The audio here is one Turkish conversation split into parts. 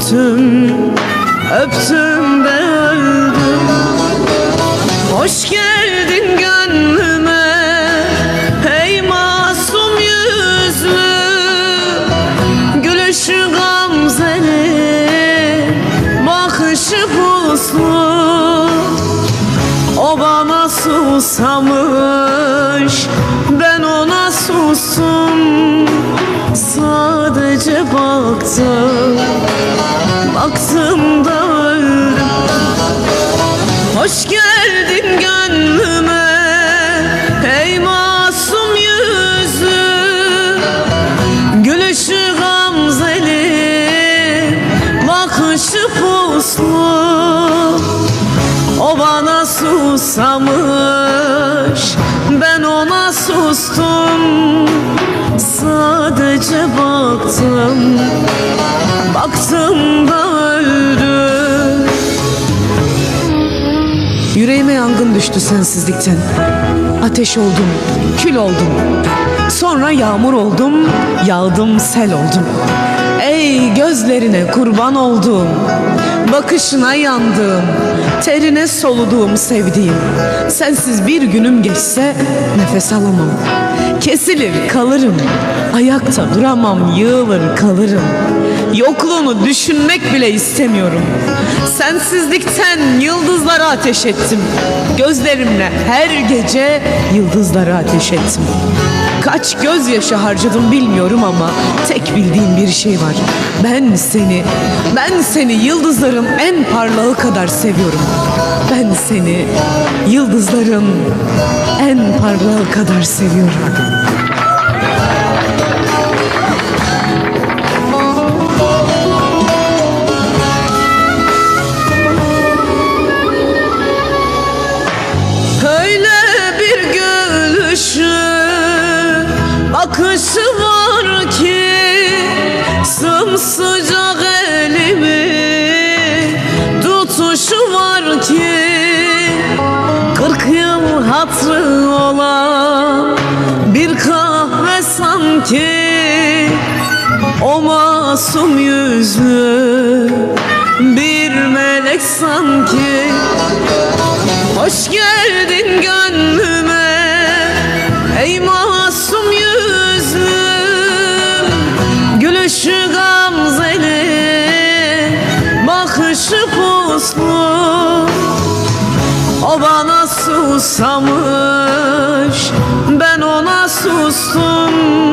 öptüm Öptüm de öldüm. Hoş geldin gönlüme Ey masum yüzlü. Gülüşü gamzeli Bakışı puslu O bana Baktım da öldüm. Hoş geldin gönlüme Ey masum yüzlü Gülüşü gamzeli Bakışı puslu. O bana susamış Ben ona sustum. Sadece baktım Baktım da Yüreğime yangın düştü sensizlikten. Ateş oldum, kül oldum. Sonra yağmur oldum, yağdım sel oldum. Ey gözlerine kurban olduğum, bakışına yandığım, terine soluduğum sevdiğim. Sensiz bir günüm geçse nefes alamam. Kesilir kalırım, ayakta duramam, yığılır kalırım. Yokluğunu düşünmek bile istemiyorum. Sensizlikten yıldızlara ateş ettim. Gözlerimle her gece yıldızlara ateş ettim. Kaç gözyaşı harcadım bilmiyorum ama tek bildiğim bir şey var. Ben seni, ben seni yıldızların en parlağı kadar seviyorum. Ben seni yıldızların en parlağı kadar seviyorum. Bakışı var ki Sımsıcak elimi tutuşu var ki Kırk yıl hatrı olan bir kahve sanki O masum yüzlü bir melek sanki. Hoş geldin gönlüme Ey masum Bakışı puslu O bana susamış Ben ona sustum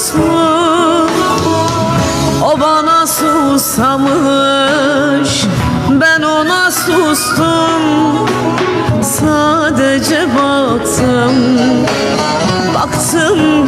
puslu O bana susamış. Ben ona sustum. Sadece baktım. Baktım